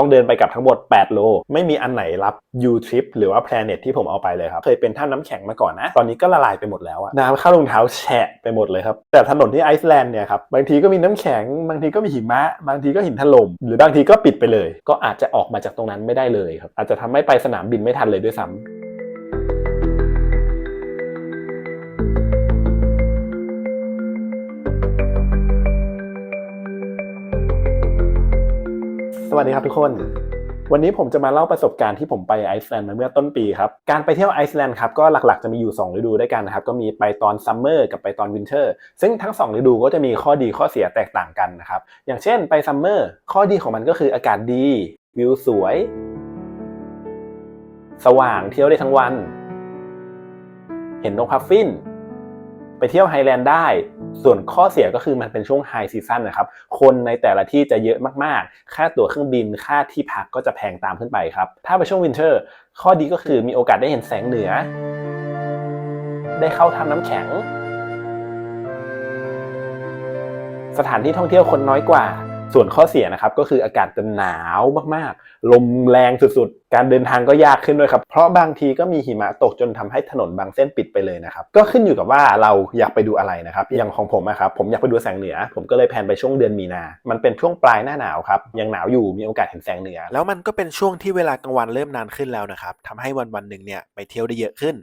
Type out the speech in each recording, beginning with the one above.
ต้องเดินไปกับทั้งหมด 8 โล ไม่มีอันไหนรับ U trip หรือว่า Planet ที่ผมเอาไปเลยครับ เคยเป็นท่าน้ำแข็งมาก่อนนะ ตอนนี้ก็ละลายไปหมดแล้วอะน้ำเข้ารองเท้าแฉะไปหมดเลยครับ แต่ถนนที่ไอซ์แลนด์เนี่ยครับ บางทีก็มีน้ำแข็ง บางทีก็มีหิมะ บางทีก็หินถล่ม หรือบางทีก็ปิดไปเลย ก็อาจจะออกมาจากตรงนั้นไม่ได้เลยครับ อาจจะทำให้ไปสนามบินไม่ทันเลยด้วยซ้ำ สวัสดีครับทุกคน วันนี้ผมจะมาเล่าประสบการณ์ที่ผมไปไอซ์แลนด์มาเมื่อต้นปีครับ การไปเที่ยวไอซ์แลนด์ครับก็หลักๆจะมีอยู่ 2 ฤดูด้วยกันนะครับ ก็มีไปตอนซัมเมอร์กับไปตอนวินเทอร์ซึ่งทั้ง 2 ฤดูก็จะมีข้อดีข้อเสียแตกต่างกันนะครับ อย่างเช่นไปซัมเมอร์ข้อดีของมันก็คืออากาศดี วิวสวย สว่างเที่ยวได้ทั้งวัน เห็นนกพัฟฟิน ไปเที่ยวไฮแลนด์ได้ ส่วนข้อเสียก็คือมันเป็นช่วงไฮซีซั่นนะครับ คนในแต่ละที่จะเยอะมากๆ ค่าตั๋วเครื่องบิน ค่าที่พักก็จะแพงตามขึ้นไปครับ ถ้าไปช่วงวินเทอร์ ข้อดีก็คือมีโอกาสได้เห็นแสงเหนือ ได้เข้าทำน้ำแข็ง สถานที่ท่องเที่ยวคนน้อยกว่า ส่วนข้อเสียนะครับก็คืออากาศจะหนาวมากๆ ลมแรงสุดๆ การเดินทางก็ยากขึ้นด้วยครับ เพราะบางทีก็มีหิมะตกจนทำให้ถนนบางเส้นปิดไปเลยนะครับ ก็ขึ้นอยู่กับว่าเราอยากไปดูอะไรนะครับ อย่างของผมนะครับ ผมอยากไปดูแสงเหนือ ผมก็เลยแพลนไปช่วงเดือนมีนา มันเป็นช่วงปลายหน้าหนาวครับ ยังหนาวอยู่ มีโอกาสเห็นแสงเหนือ แล้วมันก็เป็นช่วงที่เวลากลางวันเริ่มนานขึ้นแล้วนะครับทำให้วันวันๆหนึ่งเนี่ยไปเที่ยวได้เยอะขึ้น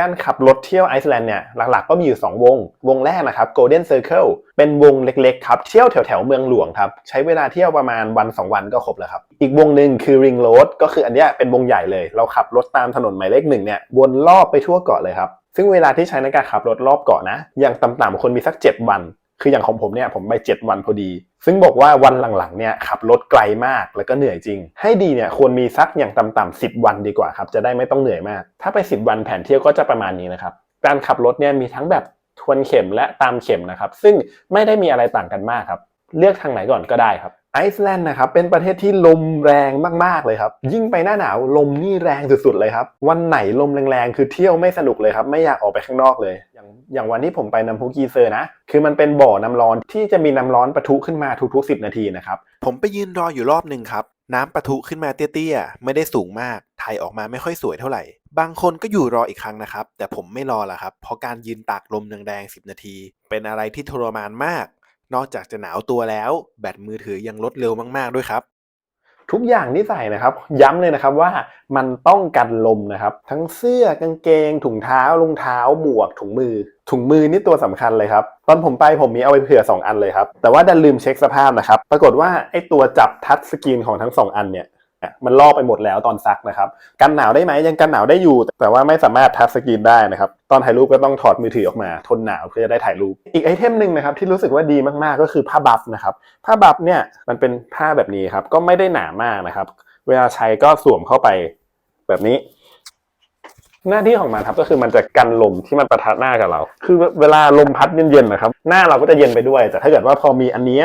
การขับรถเที่ยวไอซ์แลนด์เนี่ยหลักๆก็มีอยู่ 2 วง วงแรกนะครับ Golden Circle เป็นวงเล็กๆครับ เที่ยวแถวๆเมืองหลวงครับ ใช้เวลาเที่ยวประมาณวัน 2 วันก็ครบแล้วครับ อีกวงหนึ่งคือ Ring Road ก็คืออันนี้เป็นวงใหญ่เลย เราขับรถตามถนนหมายเลขหนึ่งเนี่ยวนรอบไปทั่วเกาะเลยครับ ซึ่งเวลาที่ใช้ในการขับรถรอบเกาะนะอย่างต่ำๆคนมีสัก 7 วัน คืออย่างของผมเนี่ยผมไป 7 วันพอดี ซึ่งบอกว่าวันหลังๆเนี่ยขับรถไกลมากแล้วก็เหนื่อยจริง ให้ดีเนี่ยควรมีสักอย่างต่ำๆ10 วันดีกว่าครับจะได้ไม่ต้องเหนื่อยมาก ถ้าไป 10 วันแผนเที่ยวก็จะประมาณนี้นะครับการขับรถเนี่ยมีทั้งแบบทวนเข็มและตามเข็มนะครับ ซึ่งไม่ได้มีอะไรต่างกันมากครับ เลือกทางไหนก่อนก็ได้ครับ ไอซ์แลนด์นะครับเป็นประเทศที่ลมแรงมากๆเลยครับ ยิ่งไปหน้าหนาวลมนี่แรงสุดๆเลยครับ วันไหนลมแรงๆ คือเที่ยวไม่สนุกเลยครับ ไม่อยากออกไปข้างนอกเลย อย่างอย่างวันที่ผมไปน้ำพุกีเซอร์นะ คือมันเป็นบ่อน้ำร้อนที่จะมีน้ำร้อนปะทุขึ้นมาทุกๆ 10 นาทีนะครับ ผมไปยืนรออยู่รอบหนึ่งครับ น้ำปะทุขึ้นมาเตี้ยๆไม่ได้สูงมากถ่ายออกมาไม่ค่อยสวยเท่าไหร่ บางคนก็อยู่รออีกครั้งนะครับ แต่ผมไม่รอละครับ เพราะการยืนตากลมแรงๆ10 นาที เป็นอะไรที่ทรมานมาก นอกจากจะหนาวตัวแล้ว แบตมือถือยังลดเร็วมาก ๆ ด้วยครับ ทุกอย่างที่ใส่นะครับ ย้ำเลยนะครับว่ามันต้องกันลมนะครับ ทั้งเสื้อกางเกง ถุงเท้ารองเท้าหมวกถุงมือ ถุงมือนี่ตัวสำคัญเลยครับ ตอนผมไปผมมีเอาไปเผื่อ 2 อันเลยครับ แต่ว่าดันลืมเช็คสภาพนะครับ ปรากฏว่าไอ้ตัวจับทัชสกรีนของทั้ง 2 อันเนี่ย มันลอกไปหมดแล้วตอนซักนะครับ กันหนาวได้ไหมยังกันหนาวได้อยู่ แต่ว่าไม่สามารถทัชสกรีนได้นะครับ ตอนถ่ายรูปก็ต้องถอดมือถือออกมา ทนหนาวเพื่อจะได้ถ่ายรูป อีกไอเทมหนึ่งนะครับที่รู้สึกว่าดีมากๆก็คือผ้าบัฟนะครับผ้าบัฟเนี่ยมันเป็นผ้าแบบนี้ครับก็ไม่ได้หนามากนะครับ เวลาใช้ก็สวมเข้าไปแบบนี้หน้าที่ของมันครับก็คือมันจะกันลมที่มันประทะหน้ากับเรา คือเวลาลมพัดเย็นๆนะครับ หน้าเราก็จะเย็นไปด้วย แต่ถ้าเกิดว่าพอมีอันนี้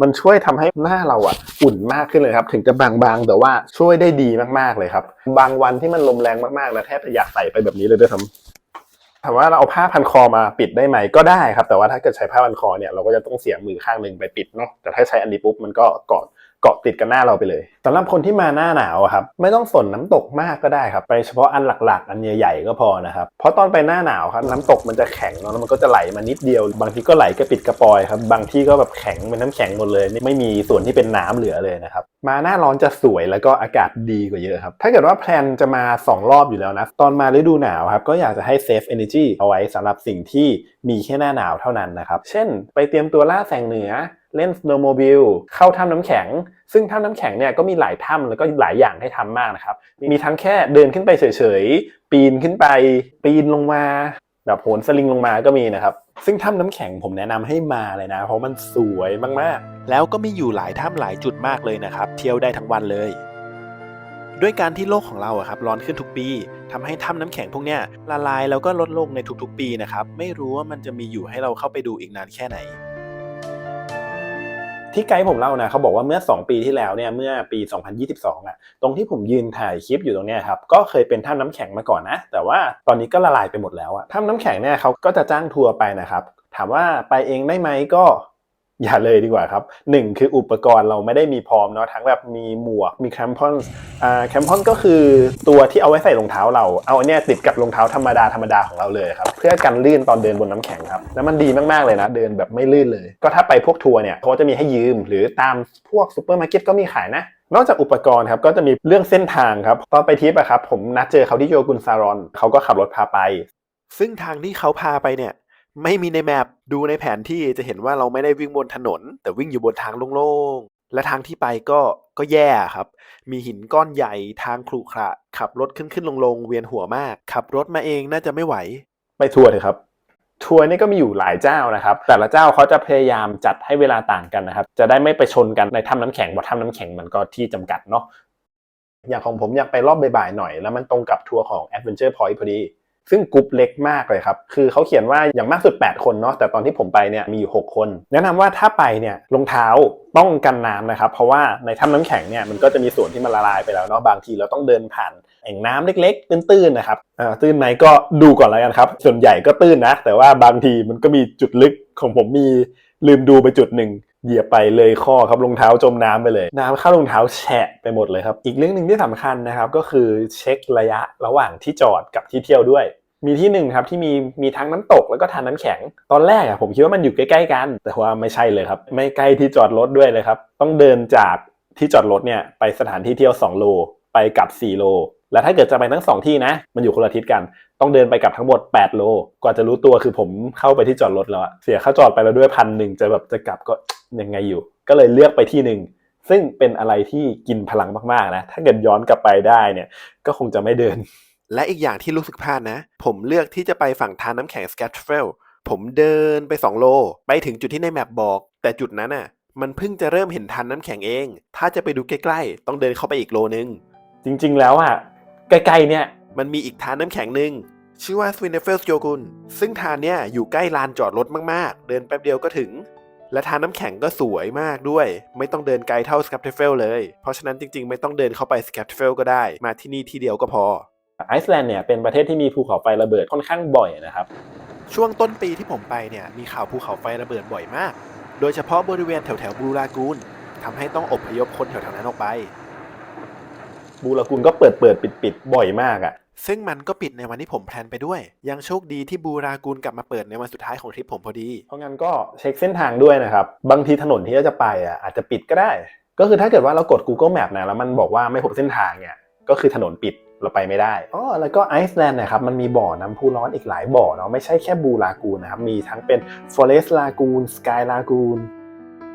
มันช่วยทำให้หน้าเราอะอุ่นมากขึ้นเลยครับ ถึงจะบางๆ แต่ว่าช่วยได้ดีมากๆเลยครับ บางวันที่มันลมแรงมากๆนะแทบจะอยากใส่ไปแบบนี้เลยด้วยซ้ำถามว่าเราเอาผ้าพันคอมาปิดได้ไหมก็ได้ครับ แต่ว่าถ้าเกิดใช้ผ้าพันคอเนี่ยเราก็จะต้องเสียมือข้างหนึ่งไปปิดเนาะแต่ถ้าใช้อันนี้ปุ๊บมันก็กอด เกาะติดกับหน้าเราไปเลยสำหรับคนที่มาหน้าหนาวครับไม่ต้องสนน้ำตกมากก็ได้ครับ ไปเฉพาะอันหลักๆ อันใหญ่ๆก็พอนะครับ เพราะตอนไปหน้าหนาวครับน้ำตกมันจะแข็งเนาะแล้วมันก็จะไหลมานิดเดียว บางทีก็ไหลกระปิดกระปอยครับบางที่ก็แบบแข็งเป็นน้ำแข็งหมดเลย ไม่มีส่วนที่เป็นน้ำเหลือเลยนะครับ มาหน้าร้อนจะสวยแล้วก็อากาศดีกว่าเยอะครับ ถ้าเกิดว่าแพลนจะมา 2 รอบอยู่แล้วนะ ตอนมาฤดูหนาวครับ ก็อยากจะให้เซฟ energy เอาไว้สำหรับสิ่งที่มีแค่หน้าหนาวเท่านั้นนะครับ เช่น ไปเตรียมตัวล่าแสงเหนือเล่น snowmobile เข้าถ้ำน้ำแข็ง ซึ่งถ้ำน้ำแข็งเนี่ยก็มีหลายถ้ำแล้วก็หลายอย่างให้ทำมากนะครับ มีทั้งแค่เดินขึ้นไปเฉยๆ ปีนขึ้นไป ปีนลงมา แบบโหนสลิงลงมาก็มีนะครับ ซึ่งถ้ำน้ำแข็งผมแนะนำให้มาเลยนะ เพราะมันสวยมากๆ แล้วก็มีอยู่หลายถ้ำหลายจุดมากเลยนะครับ เที่ยวได้ทั้งวันเลย ด้วยการที่โลกของเราอะครับร้อนขึ้นทุกปีทำให้ถ้ำน้ำแข็งพวกเนี้ยละลายแล้วก็ลดลงในทุกๆ ปีนะครับ ไม่รู้ว่ามันจะมีอยู่ให้เราเข้าไปดูอีกนานแค่ไหน ที่ไกด์ผมเล่านะเขาบอกว่าเมื่อ 2 ปีที่แล้วเนี่ยเมื่อปี 2022อะตรงที่ผมยืนถ่ายคลิปอยู่ตรงเนี้ยครับก็เคยเป็นถ้ำน้ำแข็งมาก่อนนะ แต่ว่าตอนนี้ก็ละลายไปหมดแล้วอะถ้ำน้ำแข็งเนี่ยเขาก็จะจ้างทัวร์ไปนะครับถามว่าไปเองได้ไหมก็ อย่าเลยดีกว่าครับหนึ่งคืออุปกรณ์เราไม่ได้มีพร้อมเนาะทั้งแบบมีหมวกมีแคมพอนอ่าแคมพอนก็คือตัวที่เอาไว้ใส่รองเท้าเรา เอาอันเนี้ยติดกับรองเท้าธรรมดาธรรมดาของเราเลยครับ เพื่อกันลื่นตอนเดินบนน้ำแข็งครับ แล้วมันดีมาก ๆ เลยนะ เดินแบบไม่ลื่นเลย ก็ถ้าไปพวกทัวร์เนี่ยเขาจะมีให้ยืม หรือตามพวกซูเปอร์มาร์เก็ตก็มีขายนะนอกจากอุปกรณ์ครับก็จะมีเรื่องเส้นทางครับตอนไปทริปอะครับผมนัดเจอเขาที่โยกุนซารอนเขาก็ขับรถพาไป ซึ่งทางที่เขาพาไปเนี่ย ไม่มีในแมปดูในแผนที่จะเห็นว่าเราไม่ได้วิ่งบนถนน แต่วิ่งอยู่บนทางโล่งๆ และทางที่ไปก็ก็แย่ครับ มีหินก้อนใหญ่ทางขรุขระ ขับรถขึ้นขึ้นลงลงๆเวียนหัวมาก ขับรถมาเองน่าจะไม่ไหว ไปทัวร์เถอะครับ ทัวร์นี่ก็มีอยู่หลายเจ้านะครับ แต่ละเจ้าเขาจะพยายามจัดให้เวลาต่างกันนะครับ จะได้ไม่ไปชนกันในถ้ำน้ำแข็งเพราะถ้ำน้ำแข็งมันก็ที่จำกัดเนาะอย่างของผมอยากไปรอบบ่ายๆหน่อย แล้วมันตรงกับทัวร์ของ Adventure Point พอดี ซึ่งกรุ๊ปเล็กมากเลยครับ คือเขาเขียนว่าอย่างมากสุด 8 คนเนาะ แต่ตอนที่ผมไปเนี่ยมีอยู่ 6 คน แนะนำว่าถ้าไปเนี่ยรองเท้าต้องกันน้ำนะครับ เพราะว่าในถ้ำน้ำแข็งเนี่ยมันก็จะมีส่วนที่มันละลายไปแล้วเนาะ บางทีเราต้องเดินผ่านแอ่งน้ำเล็กๆ ตื้นๆนะครับอ่าตื้นไหมก็ดูก่อนแล้วกันครับ ส่วนใหญ่ก็ตื้นนะ แต่ว่าบางทีมันก็มีจุดลึกของผมมีลืมดูไปจุดหนึ่งเหยียบไปเลยข้อครับรองเท้าจมน้ำไปเลย น้ำเข้ารองเท้าแฉะไปหมดเลยครับ อีกเรื่องหนึ่งที่สำคัญนะครับก็คือเช็คระยะระหว่างที่จอดกับที่เที่ยวด้วย มีที่หนึ่งครับที่มีมีทั้งน้ำตกแล้วก็ทานน้ำแข็ง ตอนแรกอะผมคิดว่ามันอยู่ใกล้ๆกัน แต่ว่าไม่ใช่เลยครับ ไม่ใกล้ที่จอดรถด้วยเลยครับ ต้องเดินจากที่จอดรถเนี่ยไปสถานที่เที่ยว 2 โล ไปกลับ 4 โล แล้วถ้าเกิดจะไปทั้งสองที่นะ มันอยู่คนละทิศกัน ต้องเดินไปกลับทั้งหมด 8 โล กว่าจะรู้ตัวคือผมเข้าไปที่จอดรถแล้วเสียค่าจอดไปแล้วด้วยพันหนึ่งจะแบบจะกลับก็ยังไงอยู่ ก็เลยเลือกไปที่หนึ่งซึ่งเป็นอะไรที่กินพลังมากๆนะ ถ้าเกิดย้อนกลับไปได้เนี่ย ก็คงจะไม่เดิน และอีกอย่างที่รู้สึกพลาดนะ ผมเลือกที่จะไปฝั่งทานน้ำแข็งสแกตเฟลผมเดินไป 2 โล ไปถึงจุดที่ในแมปบอก แต่จุดนั้นน่ะ มันเพิ่งจะเริ่มเห็นทานน้ำแข็งเอง ถ้าจะไปดูใกล้ๆ ต้องเดินเข้าไปอีกโลนึง จริงๆ แล้วอะใกล้ๆ เนี่ย มันมีอีกทานน้ำแข็งหนึ่งชื่อว่า s w i n e f e l s โ o กุนซึ่งทานเนี่ยอยู่ใกล้ลานจอดรถมากๆ เดินแป๊บเดียวก็ถึง และทานน้ำแข็งก็สวยมากด้วย ไม่ต้องเดินไกลเท่า s c a p t e f e l เลย เพราะฉะนั้นจริงๆ ไม่ต้องเดินเข้าไป s c a p t e f e l ก็ได้ มาที่นี่ที่เดียวก็พอ ไอซ์แลนด์เนี่ยเป็นประเทศที่มีภูเขาไฟระเบิดค่อนข้างบ่อยนะครับ ช่วงต้นปีที่ผมไปเนี่ยมีข่าวภูเขาไฟระเบิดบ่อยมาก โดยเฉพาะบริเวณแถวแถวบรูรากูนทำให้ต้องอพยพคนแถวๆนั้นออกไป บูรากูนก็เปิดเปิดปิดปิดๆบ่อยมากอะซึ่งมันก็ปิดในวันที่ผมแพลนไปด้วย ยังโชคดีที่บรูรากูนกลับมาเปิดในวันสุดท้ายของทริปผมพอดี เพราะงั้นก็เช็คเส้นทางด้วยนะครับ บางทีถนนที่เราจะไปอะอาจจะปิดก็ได้ ก็คือถ้าเกิดว่าเรากด Google Map นะแล้วมันบอกว่าไม่พบเส้นทางเนี่ยก็คือถนนปิด เราไปไม่ได้อ๋อแล้วก็ไอซ์แลนด์นะครับมันมีบ่อน้ำพุร้อนอีกหลายบ่อเนาะไม่ใช่แค่บูรากูนนะครับมีทั้งเป็น Forest Lagoon Sky Lagoon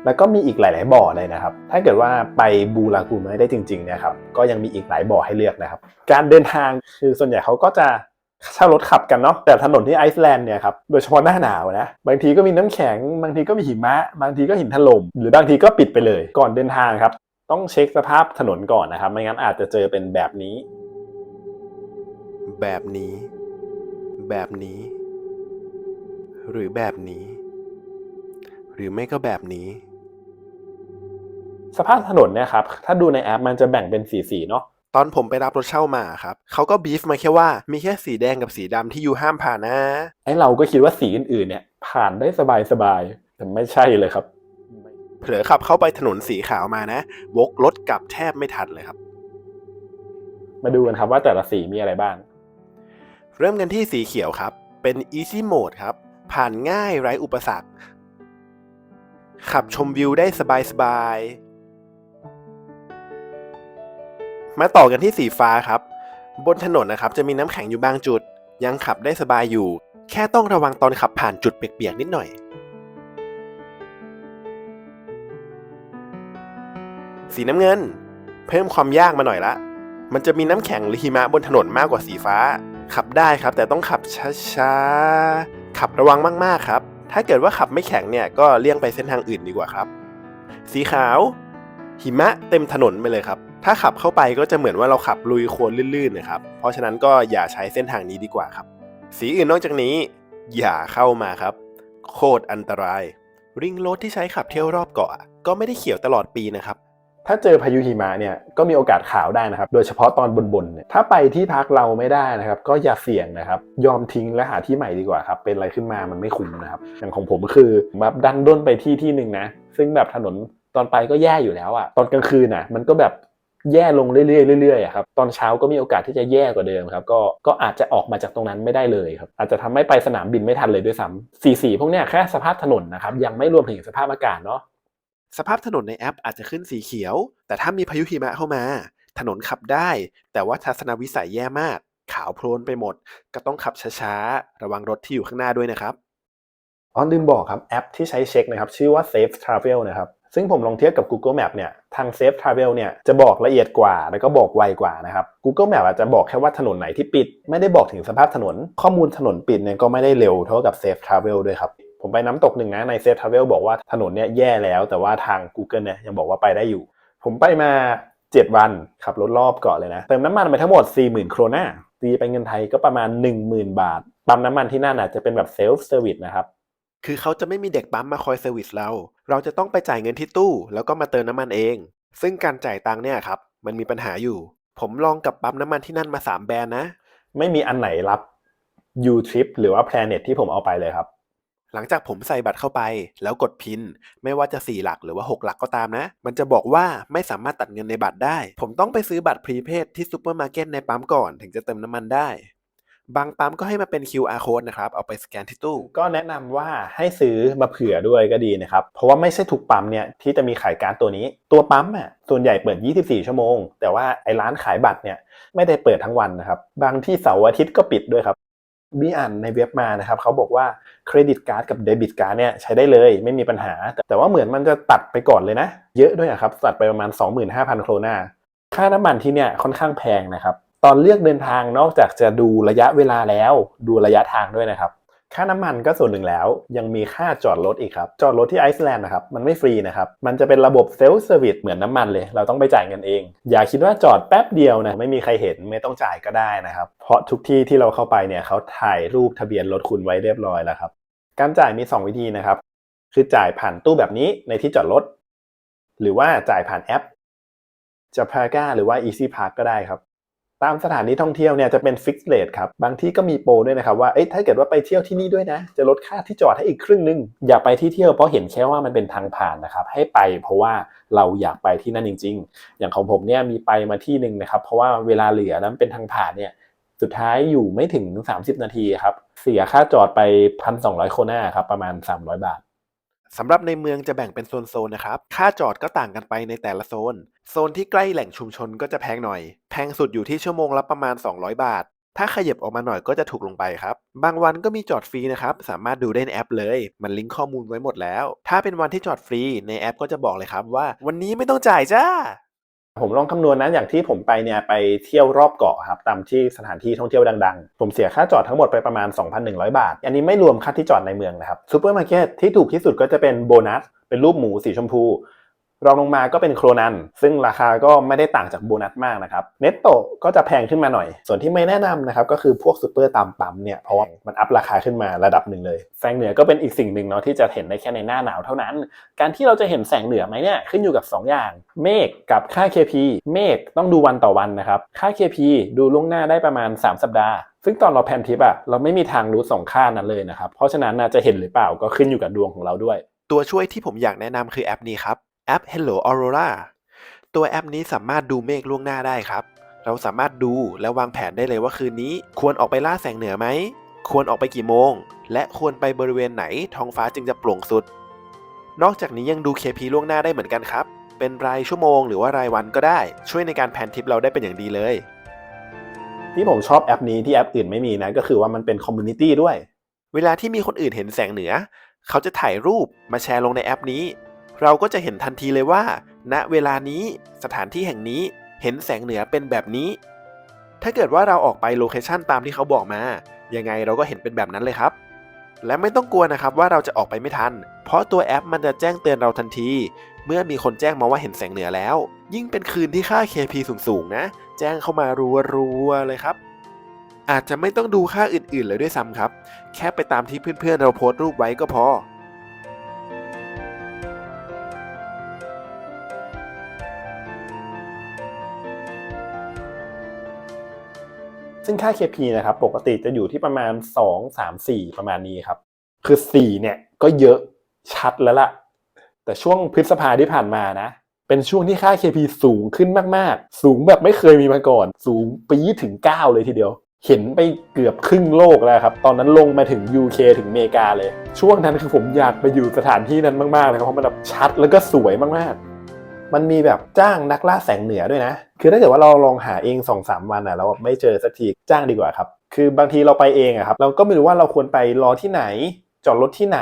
แล้วก็มีอีกหลาย ๆ บ่อเลยนะครับ ถ้าเกิดว่าไปบูรากูนไม่ได้จริงๆเนี่ยครับ ก็ยังมีอีกหลายบ่อให้เลือกนะครับ การเดินทางคือส่วนใหญ่เขาก็จะเช่ารถขับกันเนาะ แต่ถนนที่ไอซ์แลนด์เนี่ยครับ โดยเฉพาะหน้าหนาวนะ บางทีก็มีน้ำแข็ง บางทีก็มีหิมะ บางทีก็หินถล่ม หรือบางทีก็ปิดไปเลย ก่อนเดินทางครับ ต้องเช็คสภาพถนนก่อนนะครับ ไม่งั้นอาจจะเจอเป็นแบบนี้ แบบนี้ แบบนี้ หรือแบบนี้ หรือไม่ก็แบบนี้ สภาพถนนเนี่ยครับ ถ้าดูในแอปมันจะแบ่งเป็นสีสีๆเนาะตอนผมไปรับรถเช่ามาครับเขาก็บีฟมาแค่ว่ามีแค่สีแดงกับสีดำที่ยูห้ามผ่านนะ ไอเราก็คิดว่าสีอื่นๆเนี่ย ผ่านได้สบายๆแต่ไม่ใช่เลยครับ เผลอขับเข้าไปถนนสีขาวมานะ วกรถกลับแทบไม่ทันเลยครับ มาดูกันครับว่าแต่ละสีมีอะไรบ้าง เริ่มกันที่สีเขียวครับ เป็น Easy Mode ครับ ผ่านง่ายไร้อุปสรรค ขับชมวิวได้สบายๆ มาต่อกันที่สีฟ้าครับ บนถนนนะครับจะมีน้ำแข็งอยู่บางจุด ยังขับได้สบายอยู่ แค่ต้องระวังตอนขับผ่านจุดเปียกๆนิดหน่อย สีน้ำเงิน เพิ่มความยากมาหน่อยละ มันจะมีน้ำแข็งหรือหิมะบนถนนมากกว่าสีฟ้า ขับได้ครับ แต่ต้องขับช้าๆ ขับระวังมากๆครับ ถ้าเกิดว่าขับไม่แข็งเนี่ยก็เลี่ยงไปเส้นทางอื่นดีกว่าครับ สีขาว หิมะเต็มถนนไปเลยครับ ถ้าขับเข้าไปก็จะเหมือนว่าเราขับลุยโคลนลื่นๆนะครับ เพราะฉะนั้นก็อย่าใช้เส้นทางนี้ดีกว่าครับ สีอื่นนอกจากนี้ อย่าเข้ามาครับ โคตรอันตราย ริงโรดที่ใช้ขับเที่ยวรอบเกาะก็ไม่ได้เขียวตลอดปีนะครับ ถ้าเจอพายุหิมะเนี่ยก็มีโอกาสขาวได้นะครับ โดยเฉพาะตอนบนๆเนี่ยถ้าไปที่พักเราไม่ได้นะครับ ก็อย่าเสี่ยงนะครับ ยอมทิ้งและหาที่ใหม่ดีกว่าครับ เป็นอะไรขึ้นมามันไม่คุ้มนะครับ อย่างของผมคือแบบดันด้นไปที่ที่หนึ่งนะ ซึ่งแบบถนนตอนไปก็แย่อยู่แล้วอะตอนกลางคืนน่ะมันก็แบบแย่ลงเรื่อยๆเรื่อยๆครับ ตอนเช้าก็มีโอกาสที่จะแย่กว่าเดิมครับ ก็ก็อาจจะออกมาจากตรงนั้นไม่ได้เลยครับ อาจจะทำให้ไปสนามบินไม่ทันเลยด้วยซ้ำสีสีพวกเนี้ยแค่สภาพถนนนะครับ ยังไม่รวมถึงสภาพอากาศเนาะ สภาพถนนในแอปอาจจะขึ้นสีเขียว แต่ถ้ามีพายุหิมะเข้ามา ถนนขับได้ แต่ว่าทัศนวิสัยแย่มาก ขาวโพลนไปหมด ก็ต้องขับช้าๆ ระวังรถที่อยู่ข้างหน้าด้วยนะครับอ๋อลืมบอกครับแอปที่ใช้เช็คนะครับชื่อว่า Safe Travel นะครับซึ่งผมลองเทียบกับ Google Map เนี่ยทาง Safe Travel เนี่ยจะบอกละเอียดกว่า แล้วก็บอกไวกว่านะครับ Google Map อาจจะบอกแค่ว่าถนนไหนที่ปิด ไม่ได้บอกถึงสภาพถนน ข้อมูลถนนปิดเนี่ยก็ไม่ได้เร็วเท่ากับ Safe Travel ด้วยครับ ผมไปน้ำตกหนึ่งนะใน Safe Travel บอกว่าถนนเนี่ยแย่แล้วแต่ว่าทาง Google เนี่ยยังบอกว่าไปได้อยู่ ผมไปมา 7 วันขับรถรอบเกาะเลยนะ เติมน้ำมันไปทั้งหมด 40,000 โครนาตีไปเงินไทยก็ประมาณ 10,000 บาท ปั๊มน้ำมันที่นั่นอาจจะเป็นแบบเซลฟ์เซอร์วิสนะครับคือเขาจะไม่มีเด็กปั๊มมาคอยเซอร์วิสเรา เราจะต้องไปจ่ายเงินที่ตู้ แล้วก็มาเติมน้ำมันเอง ซึ่งการจ่ายตังค์เนี่ยครับ มันมีปัญหาอยู่ ผมลองกับปั๊มน้ำมันที่นั่นมา 3 แบรนด์นะ ไม่มีอันไหนรับ U Trip หรือว่า Planet ที่ผมเอาไปเลยครับ หลังจากผมใส่บัตรเข้าไป แล้วกดพิน ไม่ว่าจะ 4 หลักหรือว่า 6 หลักก็ตามนะ มันจะบอกว่าไม่สามารถตัดเงินในบัตรได้ ผมต้องไปซื้อบัตรพรีเพดที่ซูเปอร์มาร์เก็ตในปั๊มก่อนถึงจะเติมน้ำมันได้ บางปั๊มก็ให้มาเป็น QR code นะครับ เอาไปสแกนที่ตู้ ก็แนะนำว่าให้ซื้อมาเผื่อด้วยก็ดีนะครับ เพราะว่าไม่ใช่ทุกปั๊มเนี่ยที่จะมีขายการดตัวนี้ ตัวปั๊มอะส่วนใหญ่เปิด 24 ชั่วโมง แต่ว่าไอ้ร้านขายบัตรเนี่ยไม่ได้เปิดทั้งวันนะครับ บางที่เสาร์อาทิตย์ก็ปิดด้วยครับ บีอ่านในเว็บมานะครับเขาบอกว่าเครดิตการ์ดกับเดบิตการ์ดเนี่ยใช้ได้เลยไม่มีปัญหาแต่แต่ว่าเหมือนมันจะตัดไปก่อนเลยนะ เยอะด้วยครับตัดไปประมาณ 25,000 โครนาค่าน้ำมันที่เนี่ยค่อนข้างแพงนะครับ ตอนเลือกเดินทางนอกจากจะดูระยะเวลาแล้ว ดูระยะทางด้วยนะครับ ค่าน้ำมันก็ส่วนหนึ่งแล้ว ยังมีค่าจอดรถอีกครับ จอดรถที่ไอซ์แลนด์นะครับ มันไม่ฟรีนะครับ มันจะเป็นระบบเซลฟ์เซอร์วิสเหมือนน้ำมันเลย เราต้องไปจ่ายเงินเอง อย่าคิดว่าจอดแป๊บเดียวนะ ไม่มีใครเห็นไม่ต้องจ่ายก็ได้นะครับ เพราะทุกที่ที่เราเข้าไปเนี่ยเขาถ่ายรูปทะเบียนรถคุณไว้เรียบร้อยแล้วครับ การจ่ายมี 2 วิธีนะครับ คือจ่ายผ่านตู้แบบนี้ในที่จอดรถ หรือว่าจ่ายผ่านแอปจะพาก้าหรือว่า Easy Park ก็ได้ครับ ตามสถานที่ท่องเที่ยวเนี่ยจะเป็นฟิกซ์เรทครับ บางที่ก็มีโปรด้วยนะครับว่า เอ้ยถ้าเกิดว่าไปเที่ยวที่นี่ด้วยนะ จะลดค่าที่จอดให้อีกครึ่งหนึง อย่าไปที่เที่ยวเพราะเห็นแค่ว่ามันเป็นทางผ่านนะครับ ให้ไปเพราะว่าเราอยากไปที่นั่นจริง ๆ อย่างของผมเนี่ยมีไปมาที่หนึ่งนะครับ เพราะว่าเวลาเหลือนั้นเป็นทางผ่านเนี่ย สุดท้ายอยู่ไม่ถึง 30 นาทีครับ เสียค่าจอดไป 1,200 โคนาครับ ประมาณ 300 บาท สำหรับในเมืองจะแบ่งเป็นโซนๆนะครับ ค่าจอดก็ต่างกันไปในแต่ละโซน โซนที่ใกล้แหล่งชุมชนก็จะแพงหน่อย แพงสุดอยู่ที่ชั่วโมงละประมาณ 200 บาท ถ้าขยับออกมาหน่อยก็จะถูกลงไปครับ บางวันก็มีจอดฟรีนะครับ สามารถดูได้ในแอปเลย มันลิงก์ข้อมูลไว้หมดแล้ว ถ้าเป็นวันที่จอดฟรีในแอปก็จะบอกเลยครับว่า วันนี้ไม่ต้องจ่ายจ้า ผมลองคำนวณนะอย่างที่ผมไปเนี่ยไปเที่ยวรอบเกาะครับตามที่สถานที่ท่องเที่ยวดังๆ ผมเสียค่าจอดทั้งหมดไปประมาณ 2,100 บาท อันนี้ไม่รวมค่าที่จอดในเมืองนะครับซูเปอร์มาร์เก็ตที่ถูกที่สุดก็จะเป็นโบนัสเป็นรูปหมูสีชมพู รองลงมาก็เป็นโครนัน ซึ่งราคาก็ไม่ได้ต่างจากโบนัสมากนะครับ เน็ตโตก็จะแพงขึ้นมาหน่อย ส่วนที่ไม่แนะนำนะครับ ก็คือพวกซูเปอร์ตามปั๊มเนี่ยเพราะว่ามันอัพราคาขึ้นมาระดับหนึ่งเลย แสงเหนือก็เป็นอีกสิ่งหนึ่งเนาะที่จะเห็นได้แค่ในหน้าหนาวเท่านั้น การที่เราจะเห็นแสงเหนือไหมเนี่ยขึ้นอยู่กับ 2 อย่าง เมฆกับค่า KP เมฆต้องดูวันต่อวันนะครับค่า KP ดูล่วงหน้าได้ประมาณ 3 สัปดาห์ซึ่งตอนเราแพนทิปอะเราไม่มีทางรู้สองค่านั้นเลยนะครับเพราะฉะนั้นจะเห็นหรือเปล่าก็ขึ้นอยู่กับดวงของเราด้วย ตัวช่วยที่ผมอยากแนะนำคือแอปนี้ครับ แอป Hello Aurora ตัวแอปนี้สามารถดูเมฆล่วงหน้าได้ครับ เราสามารถดูและวางแผนได้เลยว่าคืนนี้ ควรออกไปล่าแสงเหนือไหม ควรออกไปกี่โมง และควรไปบริเวณไหนท้องฟ้าจึงจะโปร่งสุด นอกจากนี้ยังดู KP ล่วงหน้าได้เหมือนกันครับ เป็นรายชั่วโมงหรือว่ารายวันก็ได้ ช่วยในการแผนทริปเราได้เป็นอย่างดีเลย ที่ผมชอบแอปนี้ที่แอปอื่นไม่มีนะก็คือว่ามันเป็นคอมมูนิตี้ด้วย เวลาที่มีคนอื่นเห็นแสงเหนือ เขาจะถ่ายรูปมาแชร์ลงในแอปนี้ เราก็จะเห็นทันทีเลยว่า ณเวลานี้สถานที่แห่งนี้เห็นแสงเหนือเป็นแบบนี้ ถ้าเกิดว่าเราออกไปโลเคชันตามที่เขาบอกมา ยังไงเราก็เห็นเป็นแบบนั้นเลยครับ และไม่ต้องกลัวนะครับว่าเราจะออกไปไม่ทัน เพราะตัวแอปมันจะแจ้งเตือนเราทันที เมื่อมีคนแจ้งมาว่าเห็นแสงเหนือแล้ว ยิ่งเป็นคืนที่ค่า KP สูงๆนะ แจ้งเข้ามารัวๆเลยครับอาจจะไม่ต้องดูค่าอื่นๆเลยด้วยซ้ำครับ แค่ไปตามที่เพื่อนๆเราโพสต์รูปไว้ก็พอ ซึ่งค่า KP นะครับปกติจะอยู่ที่ประมาณ 2 3 4 ประมาณนี้ครับ คือ 4 เนี่ยก็เยอะชัดแล้วล่ะ แต่ช่วงพฤษภาที่ผ่านมานะ เป็นช่วงที่ค่า KP สูงขึ้นมากๆ สูงแบบไม่เคยมีมาก่อน สูงปีถึง 9 เลยทีเดียว เห็นไปเกือบครึ่งโลกแล้วครับ ตอนนั้นลงมาถึง UK ถึงอเมริกาเลย ช่วงนั้นคือผมอยากไปอยู่สถานที่นั้นมากๆเลยครับเพราะมันแบบชัดแล้วก็สวยมากๆ มันมีแบบจ้างนักล่าแสงเหนือด้วยนะ คือถ้าเกิดว่าเราลองหาเอง2องสามวันอะเราไม่เจอสักทีจ้างดีกว่าครับ คือบางทีเราไปเองอะครับ เราก็ไม่รู้ว่าเราควรไปรอที่ไหน จอดรถที่ไหน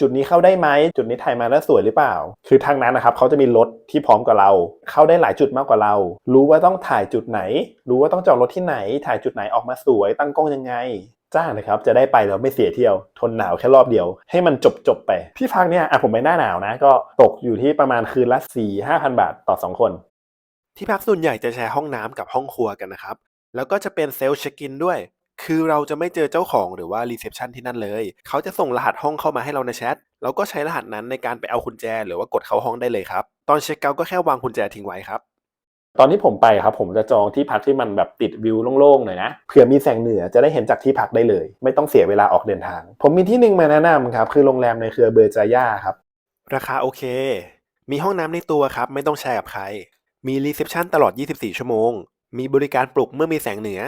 จุดนี้เข้าได้ไหมจุดนี้ถ่ายมาแล้วสวยหรือเปล่า คือทางนั้นนะครับเขาจะมีรถที่พร้อมกับเรา เข้าได้หลายจุดมากกว่าเรา รู้ว่าต้องถ่ายจุดไหน รู้ว่าต้องจอดรถที่ไหน ถ่ายจุดไหนออกมาสวย ตั้งกล้องยังไงจ้างนะครับจะได้ไปแล้วไม่เสียเที่ยว ทนหนาวแค่รอบเดียว ให้มันจบจบไปที่พักเนี่ยอะผมไปหน้าหนาวนะ ก็ตกอยู่ที่ประมาณคืนละ4ี่ห้าพันบาทต่อ 2 คน ที่พักส่วนใหญ่จะแชร์ห้องน้ำกับห้องครัวกันนะครับ แล้วก็จะเป็นเซลล์เช็คอินด้วย คือเราจะไม่เจอเจ้าของหรือว่ารีเซพชันที่นั่นเลย เขาจะส่งรหัสห้องเข้ามาให้เราในแชทแล้วก็ใช้รหัสนั้นในการไปเอากุญแจ หรือว่ากดเข้าห้องได้เลยครับ ตอนเช็คเอาท์ก็แค่วางกุญแจทิ้งไว้ครับ ตอนที่ผมไปครับ ผมจะจองที่พักที่มันแบบติดวิวโล่งๆหน่อยนะเผื่อมีแสงเหนือจะได้เห็นจากที่พักได้เลย ไม่ต้องเสียเวลาออกเดินทาง ผมมีที่หนึ่งมาแนะนำครับคือโรงแรมในเครือเบอร์จาย่าครับ ราคาโอเค มีห้องน้ำในตัวครับ ไม่ต้องแชร์กับใคร มีรีเซพชันตลอด 24 ชั่วโมง มีบริการปลุกเมื่อมีแสงเหนือ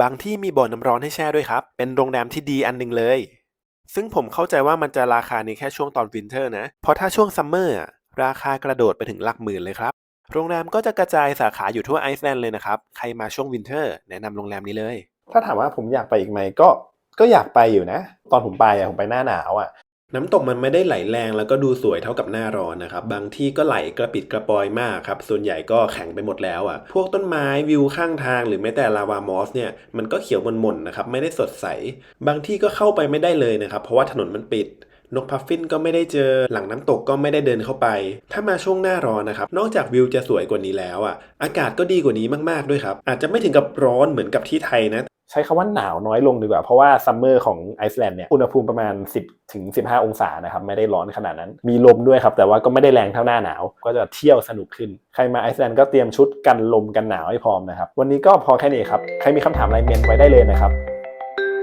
บางที่มีบ่อน้ำร้อนให้แช่ด้วยครับ เป็นโรงแรมที่ดีอันหนึงเลย ซึ่งผมเข้าใจว่ามันจะราคาในแค่ช่วงตอนวินเทอร์นะ เพราะถ้าช่วงซัมเมอร์ราคากระโดดไปถึงหลักหมื่นเลยครับ โรงแรมก็จะกระจายสาขาอยู่ทั่วไอซ์แลนด์เลยนะครับ ใครมาช่วงวินเทอร์แนะนำโรงแรมนี้เลย ถ้าถามว่าผมอยากไปอีกไหมก็ ก็อยากไปอยู่นะ ตอนผมไปอะผมไปหน้าหนาวอะ น้ำตกมันไม่ได้ไหลแรงแล้วก็ดูสวยเท่ากับหน้าร้อนนะครับ บางที่ก็ไหลกระปิดกระปอยมากครับ ส่วนใหญ่ก็แข็งไปหมดแล้วอะ พวกต้นไม้วิวข้างทางหรือแม้แต่ลาวามอสเนี่ยมันก็เขียวมนๆนะครับไม่ได้สดใส บางที่ก็เข้าไปไม่ได้เลยนะครับ เพราะว่าถนนมันปิดนกพัฟฟินก็ไม่ได้เจอหลังน้ำตกก็ไม่ได้เดินเข้าไป ถ้ามาช่วงหน้าร้อนนะครับ นอกจากวิวจะสวยกว่านี้แล้วอะอากาศก็ดีกว่านี้มากๆด้วยครับ อาจจะไม่ถึงกับร้อนเหมือนกับที่ไทยนะ ใช้คำว่าหนาวน้อยลงดีกว่า เพราะว่าซัมเมอร์ของไอซ์แลนด์เนี่ยอุณหภูมิประมาณ 10ถึง15 องศานะครับ ไม่ได้ร้อนขนาดนั้น มีลมด้วยครับ แต่ว่าก็ไม่ได้แรงเท่าหน้าหนาว ก็จะเที่ยวสนุกขึ้น ใครมาไอซ์แลนด์ก็เตรียมชุดกันลมกันหนาวให้พร้อมนะครับ วันนี้ก็พอแค่นี้ครับ ใครมีคำถามอะไรเมนไว้ได้เลยนะครับ